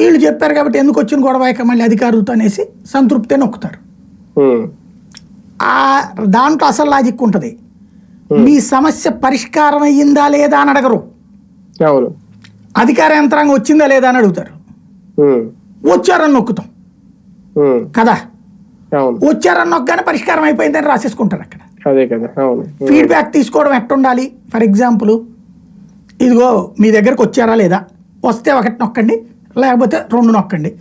వీళ్ళు చెప్పారు కాబట్టి ఎందుకు వచ్చిన గొడవ? ఇక మళ్ళీ అధికారులతో అనేసి సంతృప్తే నొక్కుతారు. ఆ. దాంట్లో అసలు లాజిక్ ఉంటుంది. మీ సమస్య పరిష్కారం అయ్యిందా లేదా అని అడగరు. అధికార యంత్రాంగం వచ్చిందా లేదా అని అడుగుతారు. వచ్చారని నొక్కుతాం. కదా? వచ్చారని నొక్కగానే పరిష్కారం అయిపోయిందని రాసేసుకుంటారు అక్కడ. అదే కదా ఫీడ్బ్యాక్ తీసుకోవడం ఎట్టుండాలి? ఫర్ ఎగ్జాంపుల్ ఇదిగో మీ దగ్గరకు వచ్చారా లేదా? వస్తే ఒకటి నొక్కండి లేకపోతే రెండు నొక్కండి.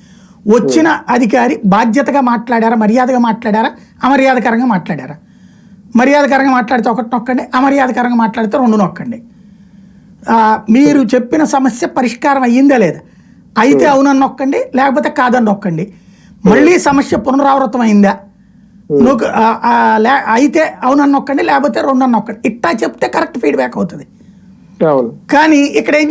వచ్చిన అధికారి బాధ్యతగా మాట్లాడారా మర్యాదగా మాట్లాడారా అమర్యాదకరంగా మాట్లాడారా? మర్యాదకరంగా మాట్లాడితే ఒకటి నొక్కండి అమర్యాదకరంగా మాట్లాడితే రెండు నొక్కండి. మీరు చెప్పిన సమస్య పరిష్కారం అయ్యిందా లేదా? అయితే అవునని నొక్కండి లేకపోతే కాదని నొక్కండి. మళ్ళీ సమస్య పునరావృతం అయిందా? నువ్వు లే- అయితే అవునని నొక్కండి లేకపోతే రెండని నొక్కండి. ఇట్టా చెప్తే కరెక్ట్ ఫీడ్బ్యాక్ అవుతుంది. కానీ ఇక్కడ ఏం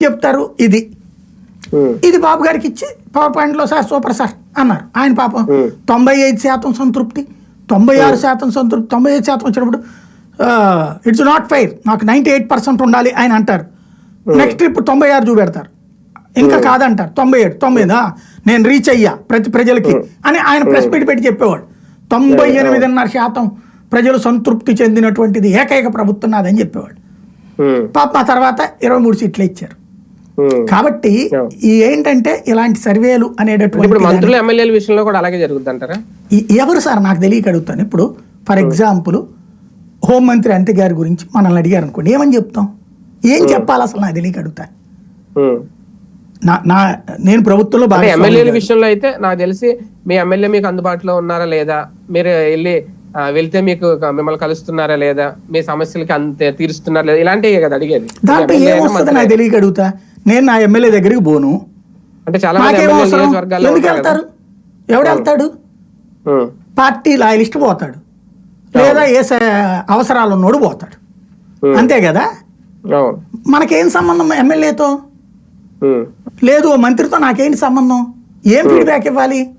చెప్తారు ఇది. ఇది బాబు గారికి ఇచ్చి పవర్ పాయింట్లో సార్ సూపర్ సార్ అన్నారు. ఆయన పాపం. తొంభై ఐదు శాతం సంతృప్తి. తొంభై ఆరు శాతం సంతృప్తి. తొంభై ఐదు శాతం వచ్చినప్పుడు ఇట్స్ నాట్ ఫెయిర్. నాకు నైంటీ ఎయిట్ పర్సెంట్ ఉండాలి ఆయన అంటారు. నెక్స్ట్ ఇప్పుడు తొంభై ఆరు చూపెడతారు. ఇంకా కాదంటారు. తొంభై ఏడు ఆ, నేను రీచ్ అయ్యా ప్రతి ప్రజలకి అని ఆయన ప్రెస్ మీట్ పెట్టి చెప్పేవాడు. తొంభై ఎనిమిదిన్నర శాతం ప్రజలు సంతృప్తి చెందినటువంటిది ఏకైక ప్రభుత్వం నాదని చెప్పేవాడు. పాప ఆ తర్వాత ఇరవై మూడు సీట్లు ఇచ్చారు. కాబట్టి ఈ ఏంటంటే ఇలాంటి సర్వేలు ఇప్పుడు అనేటటువంటి మంత్రులు ఎమ్మెల్యేల విషయంలో కూడా అలాగే అంటారా ఎవరు సార్ నాకు తెలియక అడుగుతాను. ఇప్పుడు ఫర్ ఎగ్జాంపుల్ హోంమంత్రి అంతి గారి గురించి మనల్ని అడిగారు అనుకోండి ఏమని చెప్తాం? ఏం చెప్పాలి అసలు నాకు తెలియక అడుగుతా. నా నా నేను ప్రభుత్వంలో బాగా ఎమ్మెల్యేల విషయంలో అయితే నాకు తెలిసి మీ ఎమ్మెల్యే మీకు అందుబాటులో ఉన్నారా లేదా? మీరు వెళ్ళి వెళ్తే మీకు మిమ్మల్ని కలుస్తున్నారా లేదా? మీ సమస్యలకి అంతే తీరుస్తున్నారా లేదా? ఇలాంటివి కదా అడిగేది. దాంట్లో ఏమొస్తుంది నాకు తెలియక అడుగుతా. నేను నా ఎమ్మెల్యే దగ్గరికి పోను. అంటే చాలా ఎందుకు. వెళ్తారు? ఎవడు వెళ్తాడు? పార్టీ లాయలిస్ట్ పోతాడు. లేదా ఏ అవసరాలు ఉన్నోడు పోతాడు. అంతే కదా? మనకేం సంబంధం ఎమ్మెల్యేతో? లేదు మంత్రితో నాకేంటి సంబంధం? ఏం ఫీడ్బ్యాక్ ఇవ్వాలి?